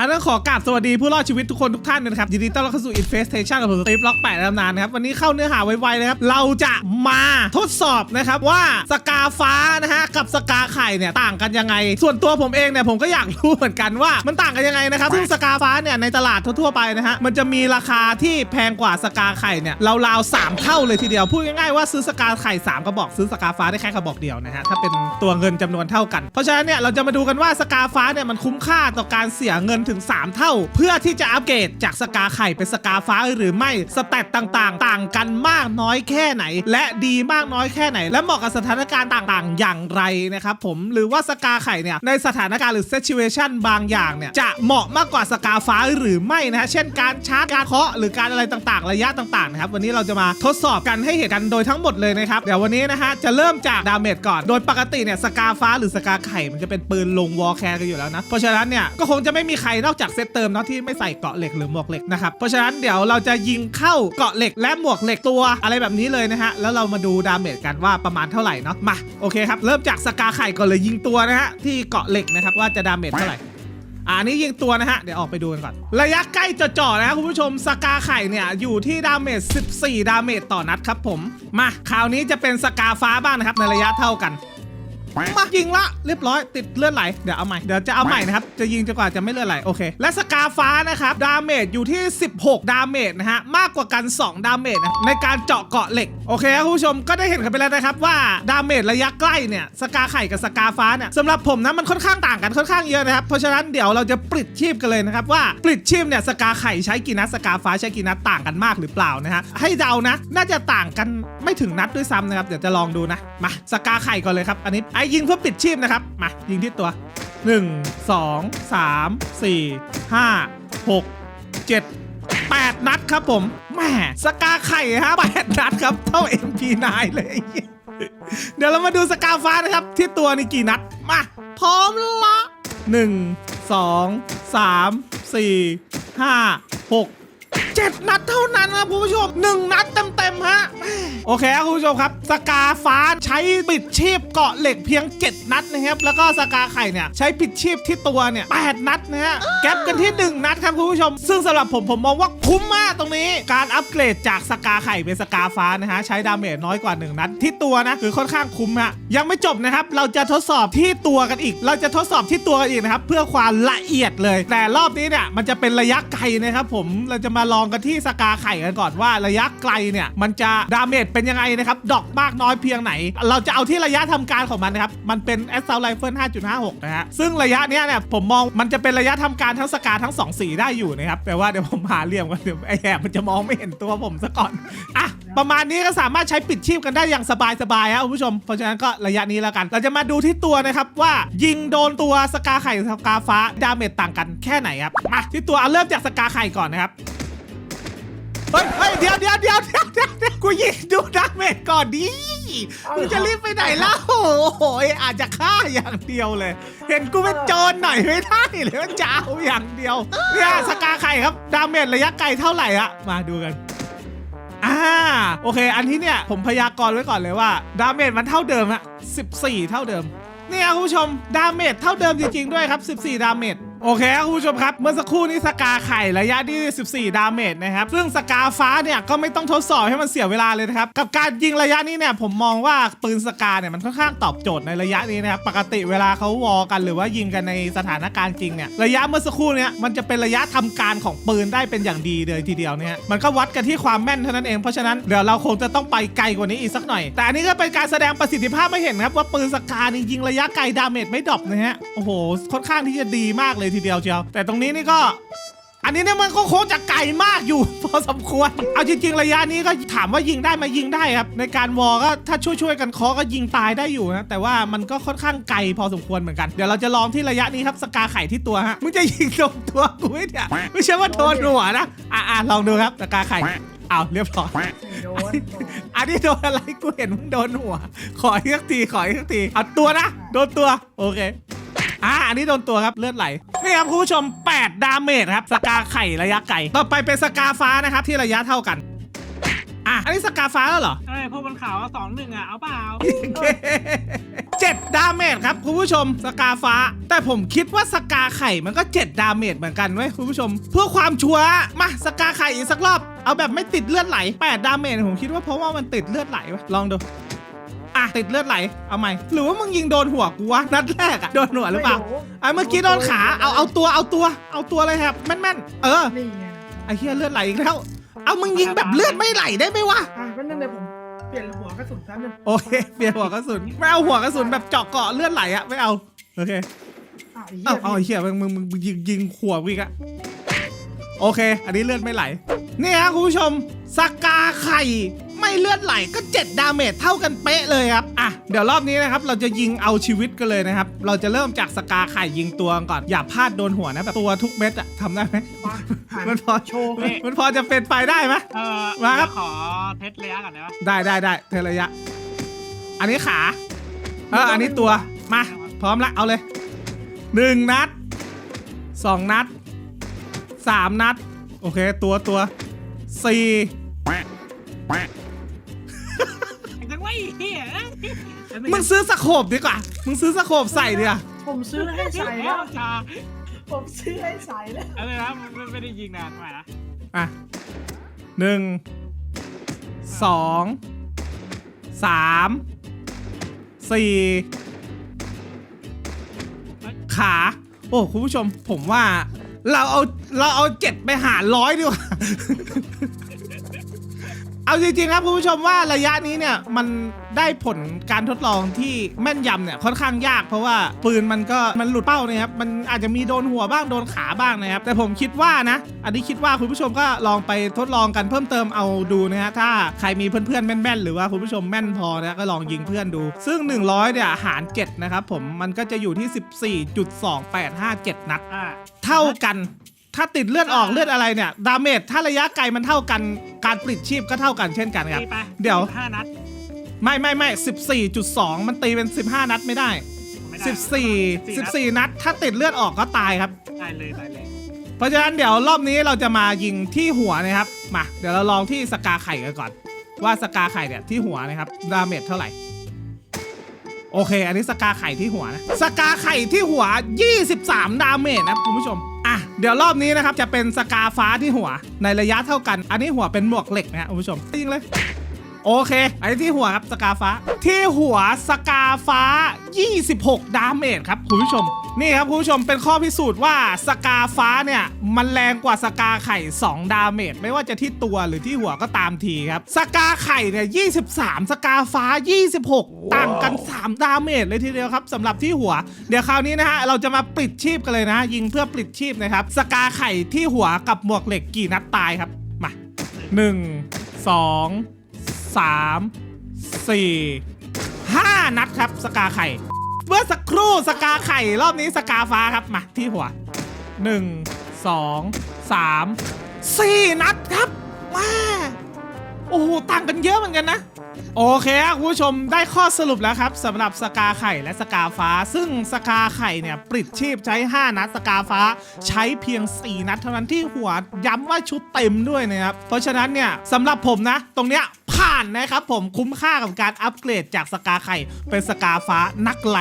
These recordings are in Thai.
อันนั้นขอกราบสวัสดีผู้รอดชีวิตทุกคนทุกท่านนะครับยินดีต้อนรับเข้าสู่ Infestation กับผมสตีฟล็อกแปดตำนานนะครับ วันนี้เข้าเนื้อหาไวๆนะครับ เราจะมาทดสอบนะครับว่าสกาฟ้านะฮะกับสกาไข่เนี่ยต่างกันยังไง ส่วนตัวผมเองเนี่ยผมก็อยากรู้เหมือนกันว่ามันต่างกันยังไงนะครับซึ่งสกาฟ้าเนี่ยในตลาดทั่วๆไปนะฮะมันจะมีราคาที่แพงกว่าสกาไข่เนี่ยราวๆสามเท่าเลยทีเดียวพูดง่ายๆว่าซื้อสกาไข่สามกระบอกซื้อสกาฟ้าได้แค่กระบอกเดียวนะฮะถ้าเป็นตัวเงินจำนวนเท่ากัน เพราะฉะนั้นเนี่ยเราจะมาดูกันว่าสกาฟ้าเนี่ยมันคุ้มค่าต่อการเสียเงินถึง 3 เท่า เพื่อที่จะอัปเกรดจากสกาไข่เป็นสกาฟ้าหรือไม่สเตตต่างๆ ต่างกันมากน้อยแค่ไหน และดีมากน้อยแค่ไหน และเหมาะกับสถานการณ์ต่างๆ อย่างไรนะครับผมหรือว่าสกาไข่เนี่ยในสถานการณ์หรือ situation บางอย่างเนี่ยจะเหมาะมากกว่าสกาฟ้าหรือไม่นะฮะเช่นการชาร์จการเคาะหรือการอะไรต่างๆ ระยะต่างๆนะครับวันนี้เราจะมาทดสอบกันให้เห็นกันโดยทั้งหมดเลยนะครับเดี๋ยววันนี้นะฮะจะเริ่มจากดาเมจก่อนโดยปกติเนี่ยสกาฟ้าหรือสกาไข่มันจะเป็นปืนลงวอลแคร์กันอยู่แล้วนะเพราะฉะนั้นเนี่ยก็คงจะไม่มีใครนอกจากเซตเติมเนาะที่ไม่ใส่เกาะเหล็กหรือหมวกเหล็กนะครับ เพราะฉะนั้นเดี๋ยวเราจะยิงเข้าเกาะเหล็กและหมวกเหล็กตัวอะไรแบบนี้เลยนะฮะ แล้วเรามาดูดาเมจกันว่าประมาณเท่าไหร่เนาะ มา โอเคครับ เริ่มจากสกาไข่ก่อนเลยยิงตัวนะฮะที่เกาะเหล็กนะครับว่าจะดาเมจเท่าไหร่อันนี้ยิงตัวนะฮะ เดี๋ยวออกไปดูกันก่อน ระยะใกล้จ่อๆนะครับคุณผู้ชมสกาไข่เนี่ย อยู่ที่ดาเมจ 14 ดาเมจต่อนัดครับผม มาคราวนี้จะเป็นสกาฟ้าบ้างนะครับในระยะเท่ากัน มายิงละเรียบร้อยติดเลือดไหลเดี๋ยวเอาใหม่เดี๋ยวจะเอาใหม่นะครับจะยิงจนกว่าจะไม่เลือดไหลโอเค และสกาฟ้านะครับดาเมจอยู่ที่ 16 ดาเมจนะฮะมากกว่ากัน 2 ดาเมจนะในการเจาะเกาะเหล็กโอเคครับคุณผู้ชมก็ได้เห็นกันไปแล้วนะครับว่าดาเมจระยะใกล้เนี่ยสกาไข่กับสกาฟ้าเนี่ยสำหรับผมนะมันค่อนข้างต่างกันค่อนข้างเยอะนะครับเพราะฉะนั้นเดี๋ยวเราจะปลิดชีพกันเลยนะครับว่าปลิดชีพเนี่ยสกาไข่ใช้กี่นัดสกาฟ้าใช้กี่นัดต่างกันมากหรือเปล่านะฮะให้เดานะ น่าจะต่างกันไม่ถึงนัดด้วยซ้ำนะครับเดี๋ยวจะลองดูนะมาสกาไข่ก่อนเลยครับอันนี้ไอยิงเพื่อปิดชีพนะครับ มา ยิงที่ตัว 1 2 3 4 5 6 7 8 นัดครับผมแหมสกาไข่ฮะ8นัดครับ เท่า MP9 เลย เดี๋ยวเรามาดูสกาฟ้านะครับ ที่ตัวนี่กี่นัด มา พร้อมละ1 2 3 4 5 6 7 นัดเท่านั้นครับคุณผู้ชม 1 นัดเต็มๆฮะโอเคครับคุณผู้ชมครับ สกาฟ้าใช้ปิดชีพเกาะเหล็กเพียง 7 นัดนะครับ แล้วก็สกาไข่เนี่ยใช้ปิดชีพที่ตัวเนี่ย8นัดนะฮะแก๊ปกันที่ 1 นัดครับคุณผู้ชม ซึ่งสำหรับผมผมมองว่าคุ้มมากตรงนี้ การอัปเกรดจากสกาไข่เป็นสกาฟ้านะฮะใช้ดาเมจน้อยกว่า 1 นัดที่ตัวนะคือค่อนข้างคุ้มฮะยังไม่จบนะครับเราจะทดสอบที่ตัวกันอีก เราจะทดสอบที่ตัวกันอีกนะครับเพื่อความละเอียดเลย แต่รอบนี้เนี่ยมันจะเป็นระยะไกลนะครับผมเราจะมาลองกันที่สกาไข่กันก่อนว่าระยะไกลเนี่ยมันจะดาเมจเป็นยังไงนะครับดอกมากน้อยเพียงไหน เราจะเอาที่ระยะทำการของมันนะครับมันเป็น a s s a u l t Rifle 5.56 นะฮะซึ่งระยะเนี้ยเนี่ยผมมองมันจะเป็นระยะทำการทั้งสกาทั้งสองสีได้อยู่นะครับแต่ว่าเดี๋ยวผมหาเหลี่ยมกันเดี๋ยวไอแอบมันจะมองไม่เห็นตัวผมซะก่อนอะประมาณนี้ก็สามารถใช้ปิดชีพกันได้อย่างสบายๆครับคุณผู้ชม เพราะฉะนั้นก็ระยะนี้แล้วกัน เราจะมาดูที่ตัวนะครับว่ายิงโดนตัวสกาไข่สกาฟ้าดาเมจต่างกันแค่ไหนครับมาที่ตัวเอาเริ่มจากสกาไข่ก่อนนะครับ เฮ้ยเฮ้ยเดี๋ยวเดี๋ยวเดี๋ยวเดี๋ยวเดี๋ยวเดี๋ยวกูยิงดูดาเมจก่อนดิมึงจะรีบไปไหนแล้วโอ้โหอาจจะฆ่าอย่างเดียวเลย เห็นกูเป็นโจรหน่อยไม่ได้เลยว่าจะเอาอย่างเดียวเนี่ยสกาไข่ครับดาเมจระยะไกลเท่าไหร่อะมาดูกันอ่าโอเค อันที่เนี่ยผมพยากรณ์ไว้ก่อนเลยว่าดาเมจมันเท่าเดิมฮะ14 เท่าเดิมเนี่ยคุณผู้ชมดาเมจเท่าเดิมจริงๆด้วยครับ 14 ดาเมจ โอเคครับคุณผู้ชมครับ เมื่อสักครู่นี้สกาไข่ระยะที่ 14 ดาเมจนะครับ ซึ่งสกาฟ้าเนี่ยก็ไม่ต้องทดสอบให้มันเสียเวลาเลยนะครับ กับการยิงระยะนี้เนี่ยผมมองว่าปืนสกาเนี่ยมันค่อนข้างตอบโจทย์ในระยะนี้นะครับ ปกติเวลาเขาวอลกันหรือว่ายิงกันในสถานการณ์จริงเนี่ยระยะเมื่อสักครู่เนี่ยมันจะเป็นระยะทำการของปืนได้เป็นอย่างดีเลยทีเดียวเนี่ยมันก็วัดกันที่ความแม่นเท่านั้นเอง เพราะฉะนั้นเดี๋ยวเราคงจะต้องไปไกลกว่านี้อีกสักหน่อย แต่อันนี้ก็เป็นการแสดงประสิทธิภาพให้เห็นครับว่าปืนสกานี่ยิงระยะไกลดาเมจไม่ดรอปนะฮะโอ้โหค่อนข้างที่จะดีมากเลยทีเดียวเชียว แต่ตรงนี้นี่ก็อันนี้เนี่ยมันก็โค้งจะไกลมากอยู่ พอสมควร เอาจริง ๆ ระยะนี้ก็ถามว่ายิงได้ไหมายิงได้ครับ ในการวอลก็ถ้าช่วยๆกันเคาะก็ยิงตายได้อยู่นะแต่ว่ามันก็ค่อนข้างไกลพอสมควรเหมือนกันเดี๋ยวเราจะลองที่ระยะนี้ครับสกาไข่ที่ตัวฮะมึงจะยิงตรงตัวกูไหมเนี่ยไม่ใช่ว่าโดนหัวนะอะๆลองดูครับสกาไข่อ้าวเรียบร้อยโดนอันนี้โดนอะไรกูเห็นมึงโดนหัว ขออีกสักทีขออีกสักทีเอาตัวนะโดนตัวโอเค อ่าอันนี้โดนตัวครับเลือดไหลนี่ครับคุณผู้ชม 8 ดาเมจครับสกาไข่ระยะไกลต่อไปเป็นสกาฟ้านะครับที่ระยะเท่ากันอะอันนี้สกาฟ้าแล้วเหรอเอ้ยพวกบนเขาสองหนึ่งอะเอาเปล่าเจ็ดดาเมจครับคุณผู้ชมสกาฟ้า แต่ผมคิดว่าสกาไข่มันก็เจ็ดดาเมจเหมือนกันเว้ยคุณผู้ชม เพื่อความชัวร์มาสกาไข่อีกสักรอบ เอาแบบไม่ติดเลือดไหลแปดดาเมจผมคิดว่าเพราะว่ามันติดเลือดไหลวะลองดู อะติดเลือดไหลเอาใหม่หรือว่ามึงยิงโดนหัวกูวะนัดแรกอะโดนหัวหรือเปล่าอะเมื่อกี้โดนขาเอาเอาตัวเอาตัว เอาตัวเลยครับแม่นๆเออนี่ไงไอ้เหี้ยเลือดไหลอีกแล้ว เอามึงยิงแบบเลือดไม่ไหลได้ไหมวะอะก็นั่นเลยผมเปลี่ยนหัวกระสุนแป๊บนึงโอเคเปลี่ยนหัวกระสุนไม่เอาหัวกระสุนแบบเจาะเกาะเลือดไหลอะไม่เอาโอเคอะไอ้เอาเหี้ยเอาไอ้เหี้ยมึงมึงมึงมึงยิงยิงหัววิกอะโอเค อันนี้เลือดไม่ไหลนี่ฮะคุณผู้ชมสกาไข่ ไม่เลือดไหลก็7ดาเมจเท่ากันเป๊ะเลยครับอะเดี๋ยวรอบนี้นะครับเราจะยิงเอาชีวิตกันเลยนะครับ เราจะเริ่มจากสกาไข่ยิงตัวก่อนอย่าพลาดโดนหัวนะแบบตัวทุกเม็ดอะทำได้ไหมมาหันมันพอโชว์มันพอจะเป็นไปได้ไหมเออมาครับเดี๋ยวขอเทสระยะก่อนได้ปะได้ได้ได้เทระยะ อันนี้ขาเอออันนี้ตัวมาพร้อมละเอาเลยหนึ่งนัดสองนัดสามนัด โอเค ตัวตัวสี่ จังไว้เฮียมึงซื้อสโคบดีกว่า มึงซื้อสโคบใส่ดีกว่าผมซื้อให้ใส่แล้แล้ววจ้าผมซื้อให้ใส่แล้วอะไรนะมันไม่ได้ยิงนานทำไมนะอะหนึ่งสองสามสี่ขา โอ้คุณผู้ชมผมว่า เราเอาเราเอาเจ็ดไปหารร้อยดีกว่า เอาจริงๆครับคุณผู้ชมว่าระยะนี้เนี่ยมันได้ผลการทดลองที่แม่นยำเนี่ยค่อนข้างยาก เพราะว่าปืนมันก็มันหลุดเป้านะครับมันอาจจะมีโดนหัวบ้างโดนขาบ้างนะครับ แต่ผมคิดว่านะ อันนี้คิดว่าคุณผู้ชมก็ลองไปทดลองกันเพิ่มเติมเอาดูนะฮะถ้าใครมีเพื่อนๆแม่นๆ หรือว่าคุณผู้ชมแม่นพอนะก็ลองยิงเพื่อนดู ซึ่ง 100เนี่ยหาร7นะครับผมมันก็จะอยู่ที่ 14.2857 นัดอ่าเท่ากัน ถ้าติดเลือดออกเลือดอะไรเนี่ยดาเมจถ้าระยะไกลมันเท่ากันการปลิดชีพก็เท่ากันเช่นกันครับ ตีไปเดี๋ยว ห้านัดไม่ไม่ไม่14.2มันตีเป็น15นัดไม่ได้ไม่ได้14 14นัด ถ้าติดเลือดออกก็ตายครับได้เลยได้เลยเพราะฉะนั้นเดี๋ยวรอบนี้เราจะมายิงที่หัวนะครับมาเดี๋ยวเราลองที่สกาไข่กันก่อน ว่าสกาไข่เนี่ยที่หัวนะครับดาเมจเท่าไหร่ โอเค อันนี้สกาไข่ที่หัวนะสกาไข่ที่หัว 23 ดาเมจนะคุณผู้ชมอะ เดี๋ยวรอบนี้นะครับจะเป็นสกาฟ้าที่หัวในระยะเท่ากัน อันนี้หัวเป็นหมวกเหล็กนะฮะคุณผู้ชมยิงเลย โอเค อันนี้ที่หัวครับสกาฟ้า ที่หัวสกาฟ้า 26 ดาเมจครับคุณผู้ชม นี่ครับคุณผู้ชมเป็นข้อพิสูจน์ว่าสกาฟ้าเนี่ย มันแรงกว่าสกาไข่ 2 ดาเมจไม่ว่าจะที่ตัวหรือที่หัวก็ตามทีครับ สกาไข่เนี่ย 23 สกาฟ้า 26 ต่างกัน 3 ดาเมจเลยทีเดียวครับสำหรับที่หัว เดี๋ยวคราวนี้นะฮะเราจะมาปลิดชีพกันเลยนะ ยิงเพื่อปลิดชีพนะครับสกาไข่ที่หัวกับหมวกเหล็กกี่นัดตายครับมาหนึ่ งสองสามสี่ห้านัดครับสกาไข่ เมื่อสักครู่สกาไข่รอบนี้สกาฟ้าครับมาที่หัวหนึ่งสองสามสี่นัดครับมาโอ้โหต่างกันเยอะเหมือนกันนะ โอเคครับคุณผู้ชมได้ข้อสรุปแล้วครับสำหรับสกาไข่และสกาฟ้า ซึ่งสกาไข่เนี่ยปลิดชีพใช้ 5 นัดสกาฟ้าใช้เพียง 4 นัดเท่านั้นที่หัว ย้ำว่าชุดเต็มด้วยนะครับ เพราะฉะนั้นเนี่ยสำหรับผมนะ ตรงเนี้ย ผ่านนะครับผมคุ้มค่ากับการอัปเกรดจากสกาไข่เป็นสกาฟ้านักแล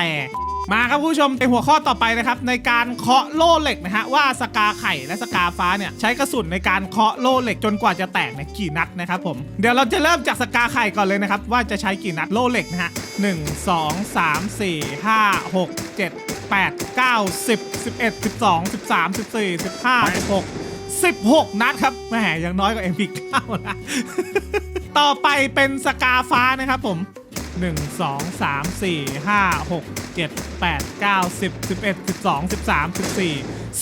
มาครับผู้ชมในหัวข้อต่อไปนะครับในการเคาะโล่เหล็กนะฮะว่าสกาไข่และสกาฟ้าเนี่ยใช้กระสุนในการเคาะโล่เหล็กจนกว่าจะแตกเนี่ยกี่นัดนะครับผมเดี๋ยวเราจะเริ่มจากสกาไข่ก่อนเลยนะครับว่าจะใช้กี่นัดโล่เหล็กนะฮะหนึ่งสองสามสี่ห้าหกเจ็ดแปดเก้าสิบสิบเอ็ดสิบสองสิบสามสิบสี่สิบห้าสิบหกสิบหกนัดครับแหมยังน้อยกว่า MP9 นะ ต่อไปเป็นสกาฟ้านะครับผม 1 2 3 4 5 6 7 8 9 10 11 12 13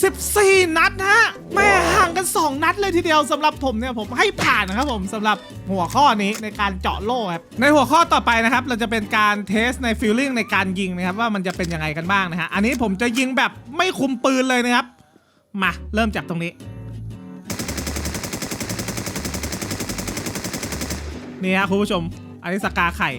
14 14 นัดนะฮะแม่ห่างกัน 2 นัดเลยทีเดียวสำหรับผมเนี่ยผมให้ผ่านนะครับผมสำหรับหัวข้อนี้ในการเจาะโล่ครับในหัวข้อต่อไปนะครับ เราจะเป็นการเทสในฟีลลิ่งในการยิงนะครับว่ามันจะเป็นยังไงกันบ้างนะฮะอันนี้ผมจะยิงแบบไม่คุมปืนเลยนะครับมาเริ่มจากตรงนี้ นี่ฮะคุณผู้ชม อันนี้สกาไข่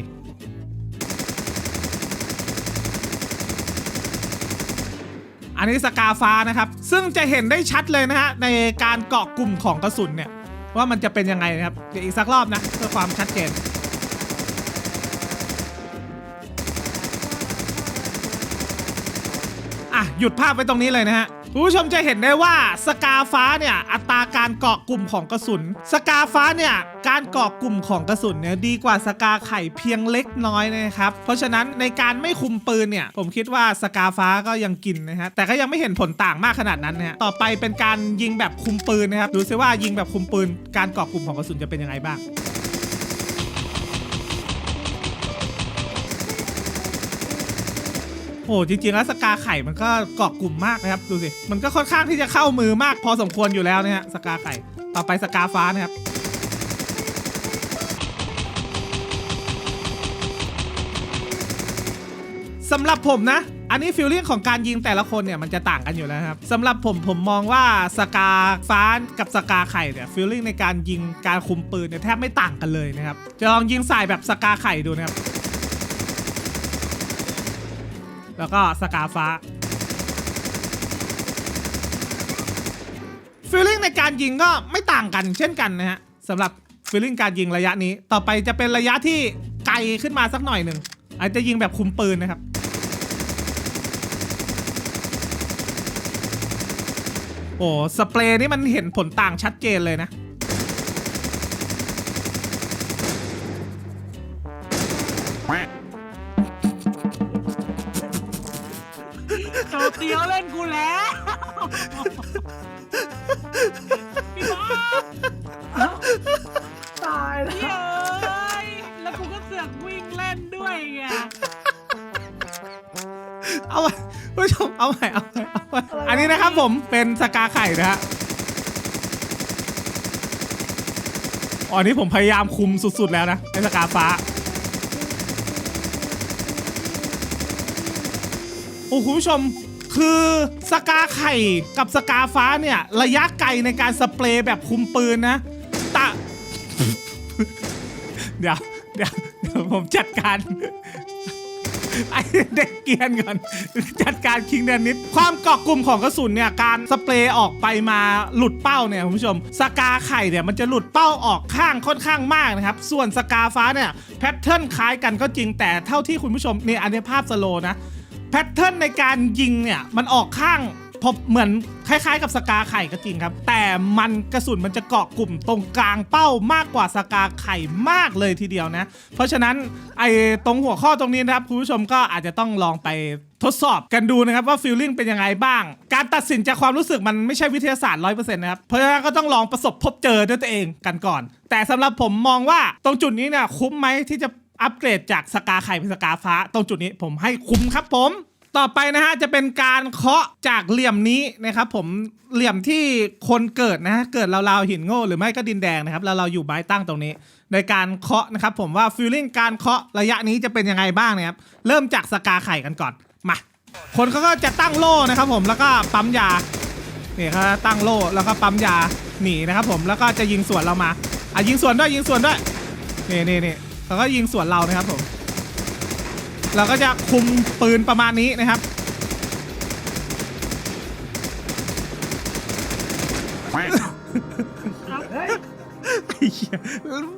อันนี้สกาฟ้านะครับ ซึ่งจะเห็นได้ชัดเลยนะฮะ ในการเกาะกลุ่มของกระสุนเนี่ย ว่ามันจะเป็นยังไงนะครับ เดี๋ยวอีกสักรอบนะเพื่อความชัดเจนอะหยุดภาพไว้ตรงนี้เลยนะฮะ คุณผู้ชมจะเห็นได้ว่าสกาฟ้าเนี่ยอัตราการเกาะกลุ่มของกระสุน สกาฟ้าเนี่ยการเกาะกลุ่มของกระสุนเนี่ยดีกว่าสกาไข่เพียงเล็กน้อยนะครับเพราะฉะนั้นในการไม่คุมปืนเนี่ยผมคิดว่าสกาฟ้าก็ยังกินนะฮะแต่ก็ยังไม่เห็นผลต่างมากขนาดนั้นนะฮะต่อไปเป็นการยิงแบบคุมปืนนะครับดูซิว่ายิงแบบคุมปืนการเกาะกลุ่มของกระสุนจะเป็นยังไงบ้าง โอ้จริงๆแล้วสกาไข่มันก็เกาะกลุ่มมากนะครับดูสิมันก็ค่อนข้างที่จะเข้ามือมาก พอสมควรอยู่แล้วนะฮะสกาไข่ต่อไปสกาฟ้านะครับสำหรับผมนะ อันนี้ฟีลลิ่งของการยิงแต่ละคนเนี่ยมันจะต่างกันอยู่แล้วครับสำหรับผมผมมองว่าสกาฟ้ากับสกาไข่เนี่ยฟีลลิ่งในการยิงการคุมปืนเนี่ยแทบไม่ต่างกันเลยนะครับจะลองยิงใส่แบบสกาไข่ดูนะครับ แล้วก็สกาฟ้าฟีลลิ่งในการยิงก็ไม่ต่างกันเช่นกันนะฮะสำหรับฟีลลิ่งการยิงระยะนี้ ต่อไปจะเป็นระยะที่ไกลขึ้นมาสักหน่อยหนึ่งอาจจะยิงแบบคุมปืนนะครับ โอ้สเปรย์นี่มันเห็นผลต่างชัดเจนเลยนะ ผู้ชมเอาใหม่เอาใหม่เอาใหม่อันนี้นะครับผมเป็นสกาไข่นะฮะอ๋อนี่ผมพยายามคุมสุดๆแล้วนะในสกาฟ้า โอ้คุณผู้ชมคือสกาไข่กับสกาฟ้าเนี่ย ระยะไกลในการสเปรย์แบบคุมปืนนะตะเดี๋ยวเดี๋ยวเดี๋ยวผมจัดการ ไอเด็กเกียนก่อนจัดการคิงแดนนิดความเกาะกลุ่มของกระสุนเนี่ยการสเปรย์ออกไปมาหลุดเป้าเนี่ยคุณผู้ชมสกาไข่เนี่ยมันจะหลุดเป้าออกข้างค่อนข้างมากนะครับส่วนสกาฟ้าเนี่ยแพทเทิร์นคล้ายกันก็จริงแต่เท่าที่คุณผู้ชมเนี่ยอันนี้ภาพสโลนะแพทเทิร์นในการยิงเนี่ยมันออกข้าง พบเหมือนคล้ายๆ กับสกาไข่ก็จริงครับ แต่มันกระสุนมันจะเกาะกลุ่มตรงกลางเป้ามากกว่าสกาไข่มากเลยทีเดียวนะ เพราะฉะนั้นไอ้ตรงหัวข้อตรงนี้นะครับคุณผู้ชมก็อาจจะต้องลองไปทดสอบกันดูนะครับว่าฟีลลิ่งเป็นยังไงบ้าง การตัดสินจากความรู้สึกมันไม่ใช่วิทยาศาสตร์ร้อยเปอร์เซ็นต์นะครับ เพราะฉะนั้นก็ต้องลองประสบพบเจอด้วยตัวเองกันก่อน แต่สำหรับผมมองว่าตรงจุดนี้เนี่ยคุ้มไหมที่จะอัปเกรดจากสกาไข่เป็นสกาฟ้า ตรงจุดนี้ผมให้คุ้มครับผม ต่อไปนะฮะจะเป็นการเคาะจากเหลี่ยมนี้นะครับผมเหลี่ยมที่คนเกิดนะฮะเกิดราวๆหินโง่หรือไม่ก็ดินแดงนะครับแล้วเราอยู่ไม้ตั้งตรงนี้ ในการเคาะนะครับผมว่าฟีลลิ่งการเคาะระยะนี้จะเป็นยังไงบ้างนะครับเริ่มจากสกาไข่กันก่อนมา คนเขาก็จะตั้งโล่นะครับผมแล้วก็ปั๊มยานี่เขาตั้งโล่แล้วก็ปั๊มยาหนีนะครับผมแล้วก็จะยิงสวนเรามาอะยิงสวนด้วยยิงสวนด้วยนี่นี่นี่เขาก็ยิงสวนเรานะครับผม เราก็จะคุมปืนประมาณนี้นะครับเฮ้ยไอ้เหี้ย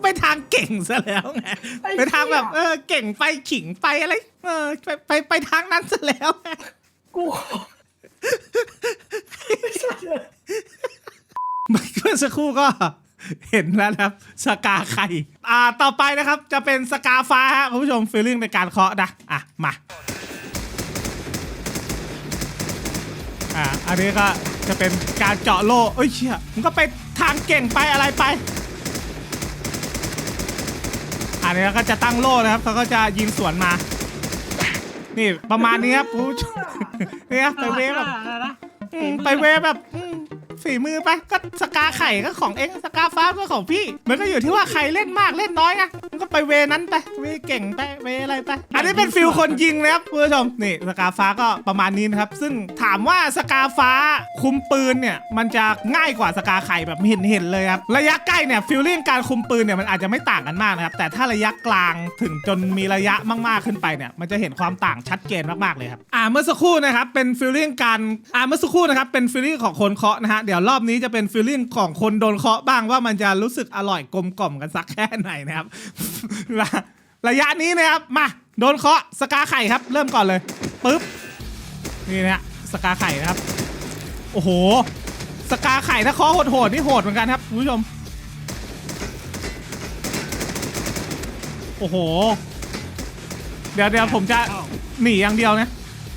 ไปทางเก่งซะแล้วไงไอ้เหี้ยไปทางแบบเออเก่งไปขิงไปอะไร เออไปไปไปทางนั้นซะแล้วไงกูไม่ใช่เลยเมื่อสักครู่ก็ เห็นแล้วนะครับสกาไข่อ่าต่อไปนะครับจะเป็นสกาฟ้าฮะคุณผู้ชมฟีลลิ่งในการเคาะนะอะมาอ่าอันนี้ก็จะเป็นการเจาะโล่เอ้ยเชี่ยมันก็ไปทางเก่งไปอะไรไป อันนี้ก็จะตั้งโล่นะครับเขาก็จะยิงสวนมา นี่ประมาณนี้ครับผู้ชมนี่ครับไปเวฟแบบอะไรนะอืมไปเวฟแบบอืม ฝีมือไปก็สกาไข่ก็ของเองสกาฟ้าก็ของพี่ มันก็อยู่ที่ว่าใครเล่นมากเล่นน้อยไงมันก็ไปเวนั้นไปเวเก่งไปเวอะไรไปอันนี้เป็นฟิลคนยิงนะครับคุณผู้ชมนี่สกาฟ้าก็ประมาณนี้นะครับ ซึ่งถามว่าสกาฟ้าคุมปืนเนี่ยมันจะง่ายกว่าสกาไข่แบบเห็นเห็นเลยครับระยะใกล้เนี่ยฟิลลิ่งการคุมปืนเนี่ยมันอาจจะไม่ต่างกันมากนะครับแต่ถ้าระยะกลางถึงจนมีระยะมากๆขึ้นไปเนี่ยมันจะเห็นความต่างชัดเจนมากๆเลยครับอ่าเมื่อสักครู่นะครับเป็นฟิลลิ่งการอ่าเมื่อสักครู่นะครับเป็นฟิลลิ่งของคนเคาะนะฮะเดี๋ยวรอบนี้จะเป็นฟีลลิ่งของคนโดนเคาะบ้างว่ามันจะรู้สึกอร่อยกลมกล่อมกันสักแค่ไหนนะครับ ระยะนี้นะครับมาโดนเคาะสกาไข่ครับ เริ่มก่อนเลยปึ๊บนี่นะสกาไข่นะครับ โอ้โห สกาไข่ถ้าเคาะโหดๆนี่โหดเหมือนกันครับคุณผู้ชม โอ้โห เดี๋ยวเดี๋ยวผมจะหนีอย่างเดียวนะ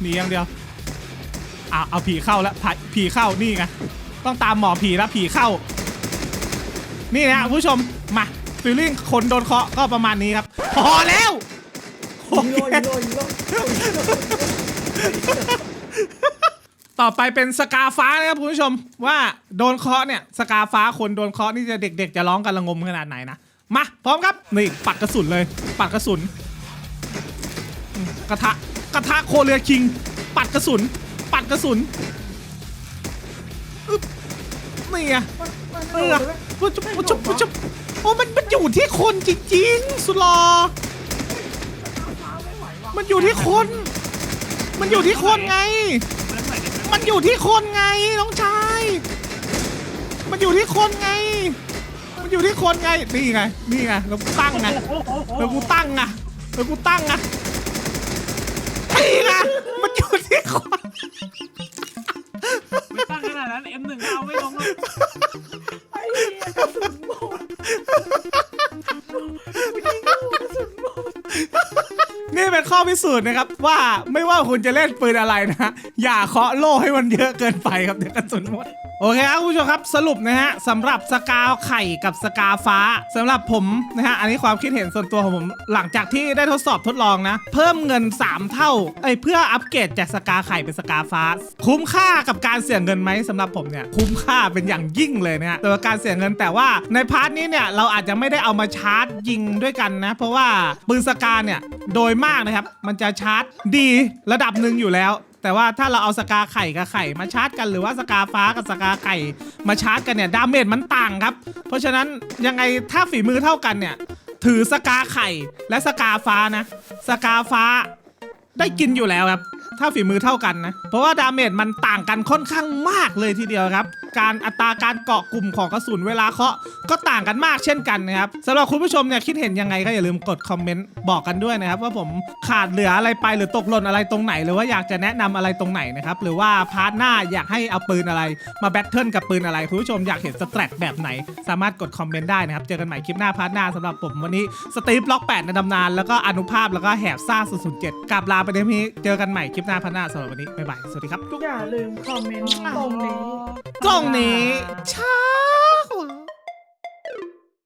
หนีอย่างเดียวเอะเอาผีเข้าแล้วผีเข้านี่ไง ต้องตามหมอผีแล้วผีเข้า นี่นะคุณผู้ชมมาฟีลลิ่งคนโดนเคาะก็ประมาณนี้ครับ พอแล้วโอเคต่อไปเป็นสกาฟ้านะครับคุณผู้ชม ว่าโดนเคาะเนี่ย สกาฟ้าคนโดนเคาะนี่จะเด็ก ๆ จะร้องกันระงมขนาดไหนนะมาพร้อมครับนี่ปัดกระสุนเลย ปัดกระสุน กระทะกระทะโคเรียคิง ปัดกระสุน ปัดกระสุน นี่ไงเออปุ๊บจุ๊บปุ๊บจุ๊บปุ๊บจุ๊บโอ้มันมันอยู่ที่คนจริงๆ สุดหลอมันอยู่ที่คน มันอยู่ที่คนไง มันอยู่ที่คนไงน้องชาย มันอยู่ที่คนไง มันอยู่ที่คนไง นี่ไง นี่ไง แล้วกูตั้งไง แล้วกูตั้งไงแล้วกูตั้งไงนี่ไง มันอยู่ที่คนไม่ตั้งข นั้นั้น M1 ก็เอาไม่ลงหรอกไอ้เหี้ยกระสุนหมดยิงลูกกระสุนหมดนี่เป็นข้อพิสูจน์นะครับว่าไม่ว่าคุณจะเล่นปืนอะไรนะ อย่าเคาะโล่ให้มันเยอะเกินไปครับเดี๋ยวกระสุนหมด โอเคครับคุณผู้ชมครับสรุปนะฮะสำหรับสกาไข่กับสกาฟ้าสำหรับผมนะฮะอันนี้ความคิดเห็นส่วนตัวของผมหลังจากที่ได้ทดสอบทดลองนะ เพิ่มเงิน 3 เท่าเอ้ยเพื่ออัปเกรดจากสกาไข่เป็นสกาฟ้า คุ้มค่ากับการเสี่ยเงินไหมสำหรับผมเนี่ยคุ้มค่าเป็นอย่างยิ่งเลยนะฮะตัวการเสี่ยเงินแต่ว่าในพาร์ทนี้เนี่ยเราอาจจะไม่ได้เอามาชาร์จยิงด้วยกันนะ เพราะว่าปืนสกาเนี่ยโดยมากนะครับมันจะชาร์จดีระดับหนึ่งอยู่แล้ว แต่ว่าถ้าเราเอาสกาไข่กับไข่มาชาร์จกันหรือว่าสกาฟ้ากับสกาไข่มาชาร์จกันเนี่ยดาเมจมันต่างครับ เพราะฉะนั้นยังไงถ้าฝีมือเท่ากันเนี่ยถือสกาไข่และสกาฟ้านะ สกาฟ้าได้กินอยู่แล้วครับ ถ้าฝีมือเท่ากันนะ เพราะว่าดาเมจมันต่างกันค่อนข้างมากเลยทีเดียวครับ การอัตราการเกาะกลุ่มของกระสุนเวลาเคาะก็ต่างกันมากเช่นกันนะครับสำหรับคุณผู้ชมเนี่ยคิดเห็นยังไงก็อย่าลืมกดคอมเมนต์บอกกันด้วยนะครับว่าผมขาดเหลืออะไรไปหรือตกหล่นอะไรตรงไหน หรือว่าอยากจะแนะนำอะไรตรงไหนนะครับหรือว่าพาร์ทหน้าอยากให้เอาปืนอะไร มาแบทเทิลกับปืนอะไรคุณผู้ชมอยากเห็นสแตรทแบบไหน สามารถกดคอมเมนต์ได้นะครับเจอกันใหม่คลิปหน้าพาร์ทหน้าสำหรับผมวันนี้สตีฟล็อก8ในตำนานแล้วก็อนุภาพแล้วก็แหบซ่า007กลับลาไปในนี้เจอกันใหม่คลิปหน้าพาร์ทหน้าสำหรับวันนี้ บ๊ายบาย สวัสดีครับ อย่าลืมคอมเมนต์ตรงนี้ ตรงนี้ใช่